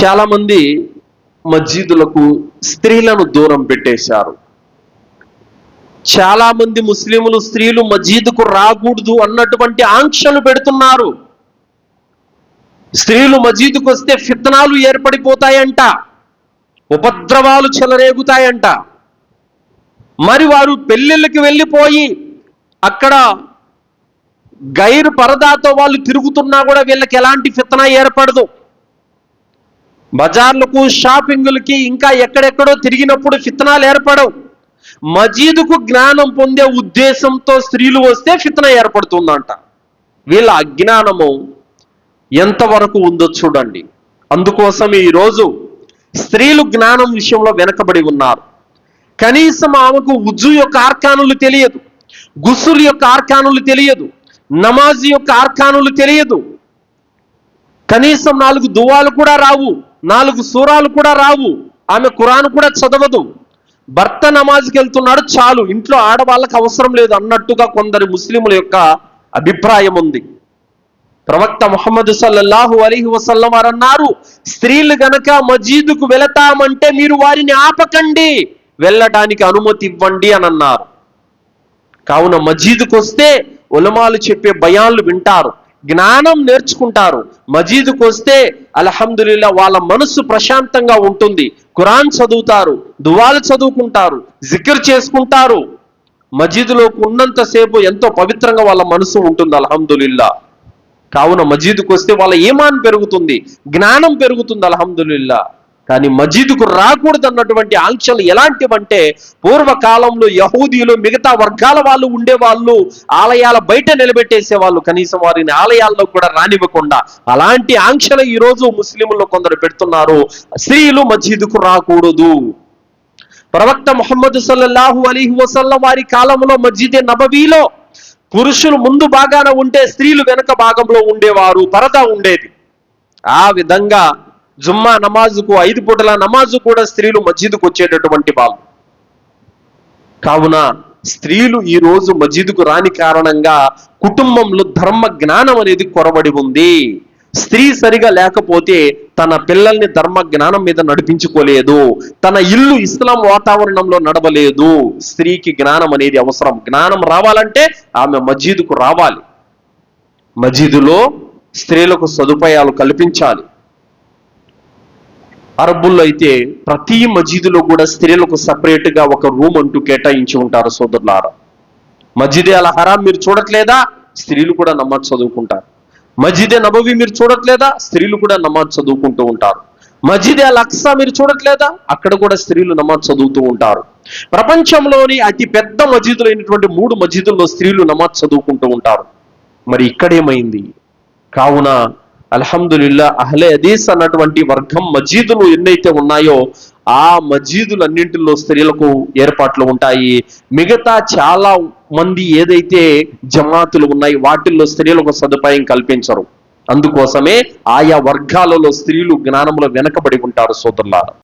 చాలామంది మస్జీదులకు స్త్రీలను దూరం పెట్టేశారు. చాలా మంది ముస్లింలు స్త్రీలు మస్జీదుకు రాకూడదు అన్నటువంటి ఆంక్షలు పెడుతున్నారు. స్త్రీలు మస్జీదుకు వస్తే ఫిత్తనాలు ఏర్పడిపోతాయంట ఉపద్రవాలు చెలరేగుతాయంట. మరి వారు పెళ్ళిళ్ళకి వెళ్ళిపోయి అక్కడ గైరు పరదాతో వాళ్ళు తిరుగుతున్నా కూడా వీళ్ళకి ఎలాంటి ఫిత్తన ఏర్పడదు. బజార్లకు షాపింగులకి ఇంకా ఎక్కడెక్కడో తిరిగినప్పుడు ఫితనాలు ఏర్పడవు. మజీదుకు జ్ఞానం పొందే ఉద్దేశంతో స్త్రీలు వస్తే ఫితన ఏర్పడుతుందంట. వీళ్ళ అజ్ఞానము ఎంతవరకు ఉందో చూడండి. అందుకోసం ఈరోజు స్త్రీలు జ్ఞానం విషయంలో వెనకబడి ఉన్నారు. కనీసం ఆమెకు ఉజు యొక్క ఆర్కానులు తెలియదు. గుసులు యొక్క ఆర్కానులు తెలియదు. నమాజ్ యొక్క ఆర్కానులు తెలియదు. కనీసం నాలుగు దువాలు కూడా రావు. నాలుగు సూరాలు కూడా రావు. ఆమె ఖురాన్ కూడా చదవదు. భర్త నమాజ్కి వెళ్తున్నాడు చాలు. ఇంట్లో ఆడవాళ్ళకి అవసరం లేదు అన్నట్టుగా కొందరు ముస్లింల యొక్క అభిప్రాయం ఉంది. ప్రవక్త ముహమ్మద్ సల్లల్లాహు అలీహి వసల్లం వారు అన్నారు స్త్రీలు గనక మజీదుకు వెళతామంటే మీరు వారిని ఆపకండి వెళ్ళడానికి అనుమతి ఇవ్వండి అని అన్నారు. కావున మజీదుకు వస్తే ఉలమాలు చెప్పే భయాలు వింటారు. జ్ఞానం నేర్చుకుంటారు. మజీదుకు వస్తే అల్హమ్దుల్లా వాళ్ళ మనస్సు ప్రశాంతంగా ఉంటుంది. ఖురాన్ చదువుతారు దువాలు చదువుకుంటారు జిక్ర్ చేసుకుంటారు. మజీదులోకి ఉన్నంతసేపు ఎంతో పవిత్రంగా వాళ్ళ మనసు ఉంటుంది అల్హమ్దుల్లా కావున మజీదుకు వస్తే వాళ్ళ ఏమాన్ పెరుగుతుంది జ్ఞానం పెరుగుతుంది అల్హమ్దుల్లా కానీ మజీదుకు రాకూడదు అన్నటువంటి ఆంక్షలు ఎలాంటివంటే పూర్వకాలంలో యహూదీలు మిగతా వర్గాల వాళ్ళు ఉండేవాళ్ళు ఆలయాల బయట నిలబెట్టేసే వాళ్ళు కనీసం వారిని ఆలయాల్లో కూడా రానివ్వకుండా. అలాంటి ఆంక్షలు ఈ రోజు ముస్లింలు కొందరు పెడుతున్నారు. స్త్రీలు మజీదుకు రాకూడదు. ప్రవక్త ముహమ్మద్ సల్లల్లాహు అలీహి వసల్లం వారి కాలంలో మస్జిదే నబవీలో పురుషులు ముందు బాగాన ఉంటే స్త్రీలు వెనక భాగంలో ఉండేవారు పరదా ఉండేది. ఆ విధంగా జుమ్మా నమాజుకు ఐదు పూటల నమాజు కూడా స్త్రీలు మస్జిద్కు వచ్చేటటువంటి వాళ్ళు కావున స్త్రీలు ఈ రోజు మస్జిద్కు రాని కారణంగా కుటుంబంలో ధర్మ జ్ఞానం అనేది కొరబడి ఉంది. స్త్రీ సరిగా లేకపోతే తన పిల్లల్ని ధర్మ జ్ఞానం మీద నడిపించుకోలేదు. తన ఇల్లు ఇస్లాం వాతావరణంలో నడవలేదు. స్త్రీకి జ్ఞానం అనేది అవసరం. జ్ఞానం రావాలంటే ఆమె మస్జిద్కు రావాలి. మస్జిదులో స్త్రీలకు సదుపాయాలు కల్పించాలి. అరబ్బుల్లో అయితే ప్రతి మజీదులో కూడా స్త్రీలకు సపరేట్గా ఒక రూమ్ అంటూ కేటాయించి ఉంటారు సోదరులారా. మజిదే అల్ హరాం మీరు చూడట్లేదా? స్త్రీలు కూడా నమాజ్ చదువుకుంటారు. మజిదే నబవి మీరు చూడట్లేదా? స్త్రీలు కూడా నమాజ్ చదువుకుంటూ ఉంటారు. మజిదే అల్ అక్సా మీరు చూడట్లేదా? అక్కడ కూడా స్త్రీలు నమాజ్ చదువుతూ ఉంటారు. ప్రపంచంలోని అతి పెద్ద మజీదులైనటువంటి మూడు మజీదుల్లో స్త్రీలు నమాజ్ చదువుకుంటూ ఉంటారు. మరి ఇక్కడేమైంది? కావున అల్హమ్దుల్లా అహ్లే అదీస్ అన్నటువంటి వర్గం మజీదులు ఎన్నైతే ఉన్నాయో ఆ మజీదులన్నింటిలో స్త్రీలకు ఏర్పాట్లు ఉంటాయి. మిగతా చాలా మంది ఏదైతే జమాతులు ఉన్నాయి వాటిల్లో స్త్రీలకు సదుపాయం కల్పించరు. అందుకోసమే ఆయా వర్గాలలో స్త్రీలు జ్ఞానంలో వెనకబడి ఉంటారు సోదరులారా.